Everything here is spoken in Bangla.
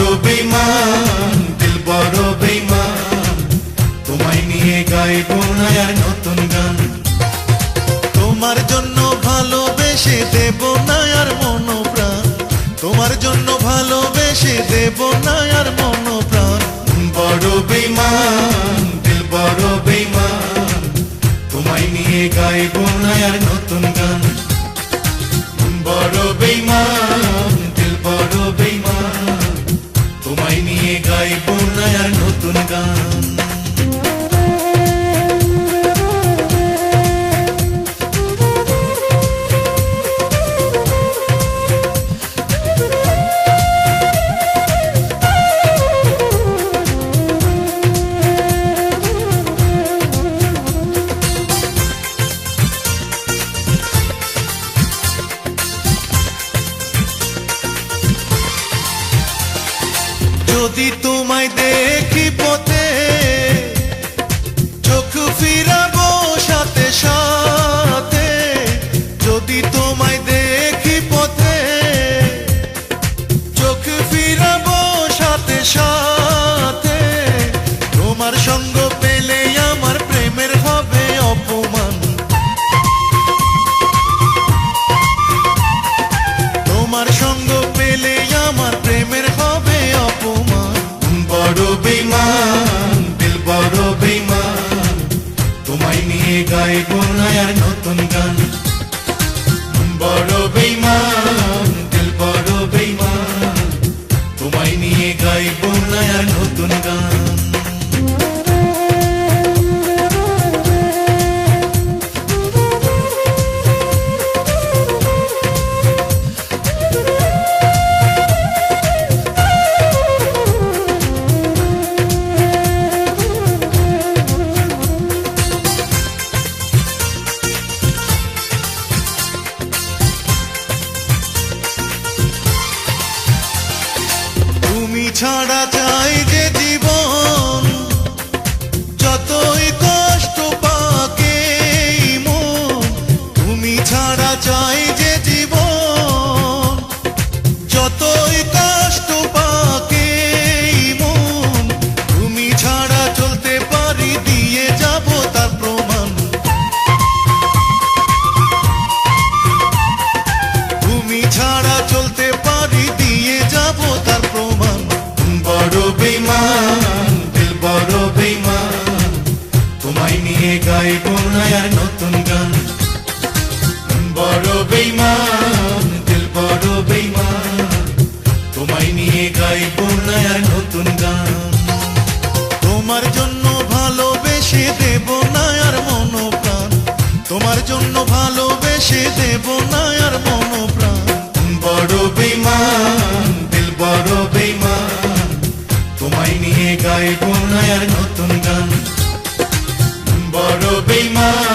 বড় বেমান দিল বড় বেমান তোমায় নিয়ে গাইব না নতুন গান। তোমার জন্য ভালোবেসে দেব না আর মনোপ্রাণ। তোমার জন্য ভালোবেসে দেব না আর মনোপ্রাণ। বড় বেমান দিল বড় বেমান তোমায় নিয়ে গাইব না আর নতুন গান। বড় বেমান গাইব নয়ার নতুন গান। যদি তোমায় দেখি পথে চোখ ফিরাবো সাথে সাথে। যদি তোমায় দেখি নিয়ে গাইব নয়ার নতুন গান। বড় বেইমান, দিল বড় বেইমান, তোমায় নিয়ে গাইব নয়ার নতুন গান। তোমার জন্য ভালোবেসে দেব নয়ার মন প্রাণ তোমার জন্য ভালোবেসে দেব নয়ার মন প্রাণ বড় বেইমান, দিল বড় বেইমান, তোমায় নিয়ে গাইব নয়ার নতুন bem mais.